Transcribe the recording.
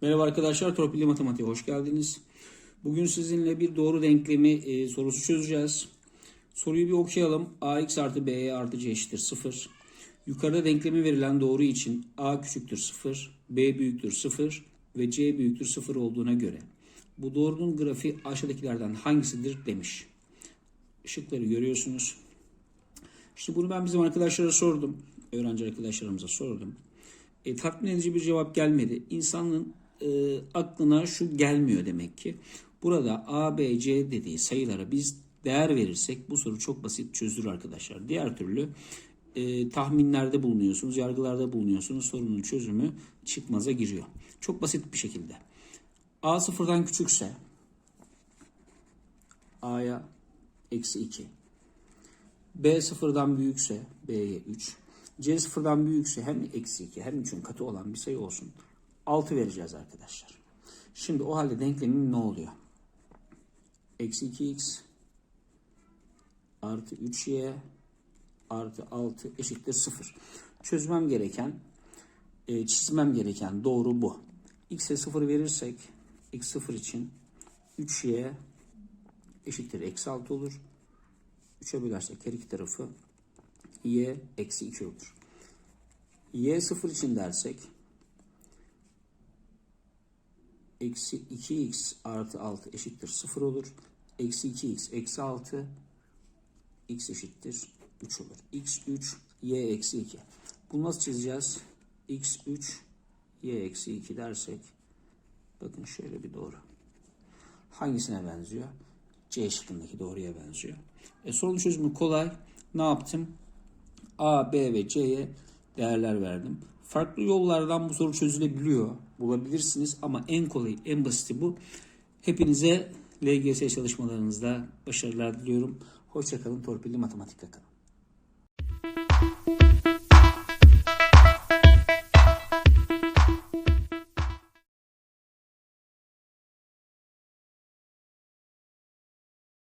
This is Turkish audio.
Merhaba arkadaşlar, Torpilli Matematiğe hoş geldiniz. Bugün sizinle bir doğru denklemi e, sorusu çözeceğiz. Soruyu bir okuyalım. ax artı b artı c eşittir 0. Yukarıda denklemi verilen doğru için a küçüktür 0, b büyüktür 0 ve c büyüktür 0 olduğuna göre bu doğrunun grafiği aşağıdakilerden hangisidir demiş. Işıkları görüyorsunuz. İşte bunu ben bizim arkadaşlara sordum. Öğrenci arkadaşlarımıza sordum. E, tatmin edici bir cevap gelmedi. İnsanın e, aklına şu gelmiyor demek ki. Burada A, B, C dediği sayılara biz değer verirsek bu soru çok basit çözülür arkadaşlar. Diğer türlü e, tahminlerde bulunuyorsunuz, yargılarda bulunuyorsunuz. Sorunun çözümü çıkmaza giriyor. Çok basit bir şekilde. A sıfırdan küçükse A'ya eksi 2. B sıfırdan büyükse B'ye 3. C sıfırdan büyükse hem eksi 2 hem 3'ün katı olan bir sayı olsun. 6 vereceğiz arkadaşlar. Şimdi o halde denklemim ne oluyor? Eksi 2x artı 3y artı 6 eşittir 0. Çözmem gereken, e, çizmem gereken doğru bu. x'e 0 verirsek x 0 için 3y eşittir eksi 6 olur. 3'e bölersek her iki tarafı y eksi 2 olur. y 0 için dersek eksi 2x artı 6 eşittir 0 olur. Eksi 2x eksi 6 x eşittir 3 olur. x 3 y eksi 2. Bunu nasıl çizeceğiz? x 3 y eksi 2 dersek bakın şöyle bir doğru. Hangisine benziyor? C şıkkındaki doğruya benziyor. E, sorunun çözümü kolay. Ne yaptım? A, B ve C'ye değerler verdim. Farklı yollardan bu soru çözülebiliyor. Bulabilirsiniz ama en kolayı, en basiti bu. Hepinize LGS çalışmalarınızda başarılar diliyorum. Hoşçakalın. Torpilli Matematik'te kalın.